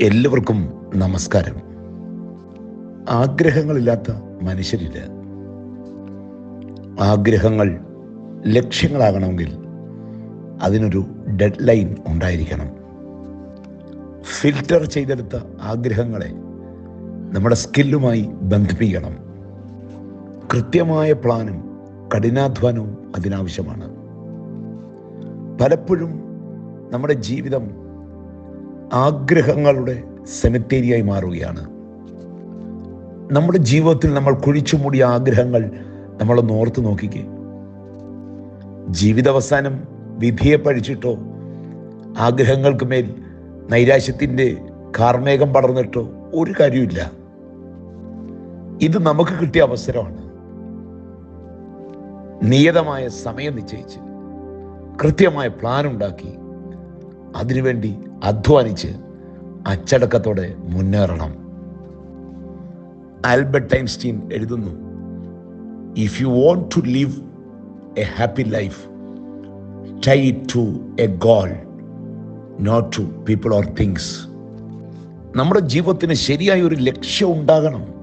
എല്ലാവർക്കും നമസ്കാരം. ആഗ്രഹങ്ങളില്ലാത്ത മനുഷ്യരില്ല. ആഗ്രഹങ്ങൾ ലക്ഷ്യങ്ങളാകണമെങ്കിൽ അതിനൊരു ഡെഡ് ലൈൻ ഉണ്ടായിരിക്കണം. ഫിൽറ്റർ ചെയ്തെടുത്ത ആഗ്രഹങ്ങളെ നമ്മുടെ സ്കില്ലുമായി ബന്ധിപ്പിക്കണം. കൃത്യമായ പ്ലാനും കഠിനാധ്വാനവും അതിനാവശ്യമാണ്. പലപ്പോഴും നമ്മുടെ ജീവിതം ആഗ്രഹങ്ങളുടെ സെമിത്തേരിയായി മാറുകയാണ്. നമ്മുടെ ജീവിതത്തിൽ നമ്മൾ കുഴിച്ചു മൂടിയ ആഗ്രഹങ്ങൾ നമ്മൾ ഓർത്ത് നോക്കിക്കേ. ജീവിതാവസാനം വിധിയെ പഴിച്ചിട്ടോ ആഗ്രഹങ്ങൾക്ക് മേൽ നൈരാശ്യത്തിന്റെ കാർമേഘം പടർന്നിട്ടോ ഒരു കാര്യമില്ല ഇത് നമുക്ക് കിട്ടിയ അവസരമാണ്. നിയതമായ സമയം നിശ്ചയിച്ച് കൃത്യമായ പ്ലാൻ ഉണ്ടാക്കി അതിനുവേണ്ടി അധ്വാനിച്ച് അച്ചടക്കത്തോടെ മുന്നേറണം. ആൽബർട്ട് ഐൻസ്റ്റീൻ എഴുതുന്നു if you want to live a happy life tie to a goal not to people or things നമ്മുടെ ജീവിതത്തിന് ശരിയായ ഒരു ലക്ഷ്യം ഉണ്ടാകണം.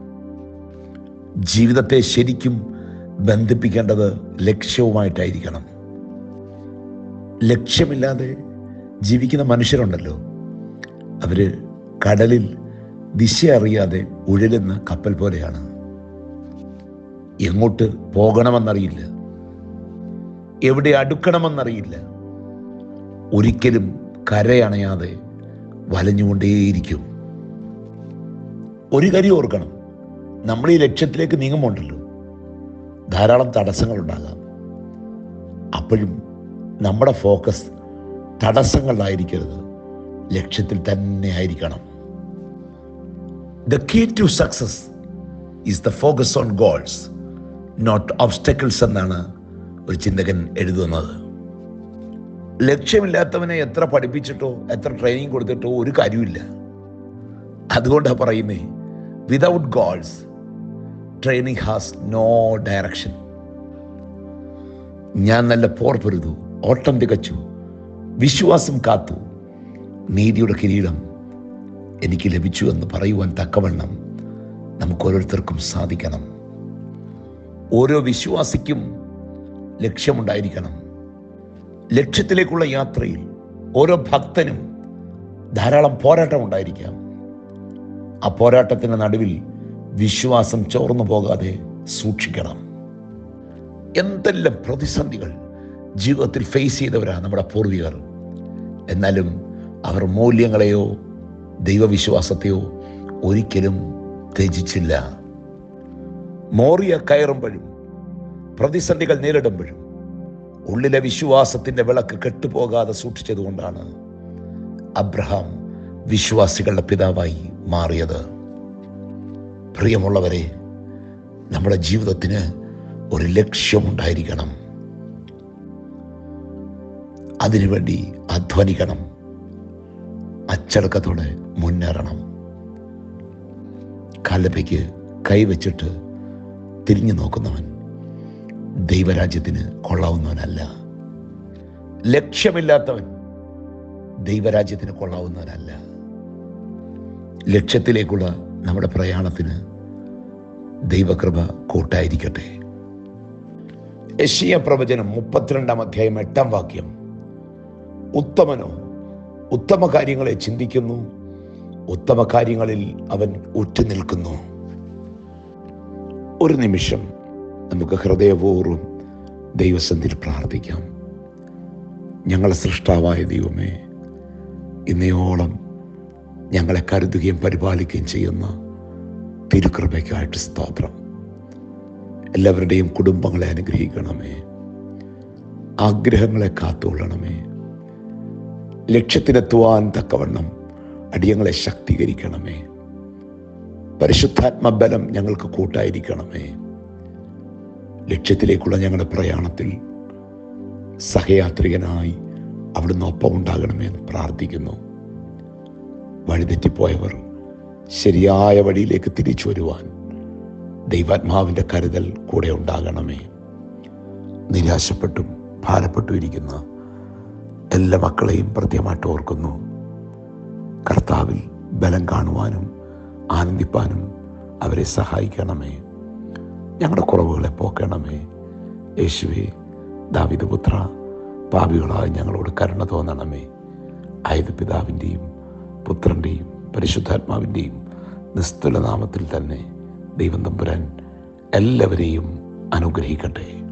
ജീവിതത്തെ ശരിക്കും ബന്ധിപ്പിക്കേണ്ടത് ലക്ഷ്യവുമായിട്ടായിരിക്കണം. ലക്ഷ്യമില്ലാതെ ജീവിക്കുന്ന മനുഷ്യരുണ്ടല്ലോ. അവർ കടലിൽ ദിശ അറിയാതെ ഉഴലുന്ന കപ്പൽ പോലെയാണ്. എങ്ങോട്ട് പോകണമെന്നറിയില്ല. എവിടെ അടുക്കണമെന്നറിയില്ല. ഒരിക്കലും കരയണയാതെ വലഞ്ഞുകൊണ്ടേയിരിക്കും. ഒരു കാര്യം ഓർക്കണം. നമ്മൾ ഈ ലക്ഷ്യത്തിലേക്ക് നീങ്ങുമ്പോണ്ടല്ലോ. ധാരാളം തടസ്സങ്ങൾ ഉണ്ടാകാം അപ്പോഴും നമ്മുടെ ഫോക്കസ് തടസ്സങ്ങളിലായിരിക്കരുത് ലക്ഷ്യത്തിൽ തന്നെ ആയിരിക്കണം. The key to success is the focus on goals not obstacles എന്നാണ് ഒരു ചിന്തകൻ എഴുതുന്നത്. ലക്ഷ്യമില്ലാത്തവനെ എത്ര പഠിപ്പിച്ചിട്ടോ എത്ര ട്രെയിനിങ് കൊടുത്തിട്ടോ ഒരു കാര്യമില്ല അതുകൊണ്ടാണ് പറയുന്നേ without goals training has no direction ഞാൻ നല്ല പോർ പൊരുതു ഓട്ടം തികച്ചു വിശ്വാസം കാത്തു. നീതിയുടെ കിരീടം എനിക്ക് ലഭിച്ചു എന്ന് പറയുവാൻ തക്കവണ്ണം നമുക്ക് ഓരോരുത്തർക്കും സാധിക്കണം. ഓരോ വിശ്വാസിക്കും ലക്ഷ്യമുണ്ടായിരിക്കണം. ലക്ഷ്യത്തിലേക്കുള്ള യാത്രയിൽ ഓരോ ഭക്തനും ധാരാളം പോരാട്ടം ഉണ്ടായിരിക്കാം. ആ പോരാട്ടത്തിന്റെ നടുവിൽ വിശ്വാസം ചോർന്നു പോകാതെ സൂക്ഷിക്കണം. എന്തെല്ലാം പ്രതിസന്ധികൾ ജീവിതത്തിൽ ഫേസ് ചെയ്തവരാണ് നമ്മുടെ പൂർവികർ. എന്നാലും അവർ മൂല്യങ്ങളെയോ ദൈവവിശ്വാസത്തെയോ ഒരിക്കലും ത്യജിച്ചില്ല. മോറിയ കയറുമ്പോഴും പ്രതിസന്ധികൾ നേരിടുമ്പോഴും ഉള്ളിലെ വിശ്വാസത്തിന്റെ വിളക്ക് കെട്ടുപോകാതെ സൂക്ഷിച്ചതുകൊണ്ടാണ് അബ്രഹാം വിശ്വാസികളുടെ പിതാവായി മാറിയത്. പ്രിയമുള്ളവരെ നമ്മുടെ ജീവിതത്തിന് ഒരു ലക്ഷ്യമുണ്ടായിരിക്കണം. അതിനുവേണ്ടി അധ്വാനിക്കണം. അച്ചടക്കത്തോടെ മുന്നേറണം. കാലപ്പയ്ക്ക് കൈവച്ചിട്ട് തിരിഞ്ഞു നോക്കുന്നവൻ ദൈവരാജ്യത്തിന് കൊള്ളാവുന്നവനല്ല. ലക്ഷ്യമില്ലാത്തവൻ ദൈവരാജ്യത്തിന് കൊള്ളാവുന്നവനല്ല. ലക്ഷ്യത്തിലേക്കുള്ള നമ്മുടെ പ്രയാണത്തിന് ദൈവകൃപ കൂട്ടായിരിക്കട്ടെ. യശീയ പ്രവചനം മുപ്പത്തിരണ്ടാം അധ്യായം എട്ടാം വാക്യം. ഉത്തമനോ? ഉത്തമ കാര്യങ്ങളെ ചിന്തിക്കുന്നു. ഉത്തമ കാര്യങ്ങളിൽ അവൻ ഉറ്റുനിൽക്കുന്നു. ഒരു നിമിഷം നമുക്ക് ഹൃദയപൂർവം ദൈവസന്ധിയിൽ പ്രാർത്ഥിക്കാം. ഞങ്ങളെ സൃഷ്ടാവായ ദൈവമേ ഇന്നയോളം ഞങ്ങളെ കരുതുകയും പരിപാലിക്കുകയും ചെയ്യുന്ന തിരുകൃപയ്ക്കായിട്ട് സ്തോത്രം. എല്ലാവരുടെയും കുടുംബങ്ങളെ അനുഗ്രഹിക്കണമേ. ആഗ്രഹങ്ങളെ കാത്തുകൊള്ളണമേ. ലക്ഷ്യത്തിനെത്തുവാൻ തക്കവണ്ണം അടിയങ്ങളെ ശക്തീകരിക്കണമേ. പരിശുദ്ധാത്മബലം ഞങ്ങൾക്ക് കൂട്ടായിരിക്കണമേ. ലക്ഷ്യത്തിലേക്കുള്ള ഞങ്ങളുടെ പ്രയാണത്തിൽ സഹയാത്രികനായി അവിടുന്ന് ഒപ്പമുണ്ടാകണമേ എന്ന് പ്രാർത്ഥിക്കുന്നു. വഴിതെറ്റിപ്പോയവർ ശരിയായ വഴിയിലേക്ക് തിരിച്ചു വരുവാൻ ദൈവാത്മാവിന്റെ കരുതൽ കൂടെ ഉണ്ടാകണമേ. നിരാശപ്പെട്ടും ഭാരപ്പെട്ടും ഇരിക്കുന്ന എല്ലാ മക്കളെയും പ്രത്യേകമായിട്ട് ഓർക്കുന്നു. കർത്താവിൽ ബലം കാണുവാനും ആനന്ദിപ്പാനും അവരെ സഹായിക്കണമേ. ഞങ്ങളുടെ കുറവുകളെ പോക്കണമേ. യേശുവെ ദാവിദ് പുത്ര പാപികളായ ഞങ്ങളോട് കരുണ തോന്നണമേ. ആയത് പിതാവിന്റെയും പുത്രന്റെയും പരിശുദ്ധാത്മാവിന്റെയും നിസ്തുല നാമത്തിൽ തന്നെ ദൈവം തമ്പുരാൻ എല്ലാവരെയും അനുഗ്രഹിക്കട്ടെ.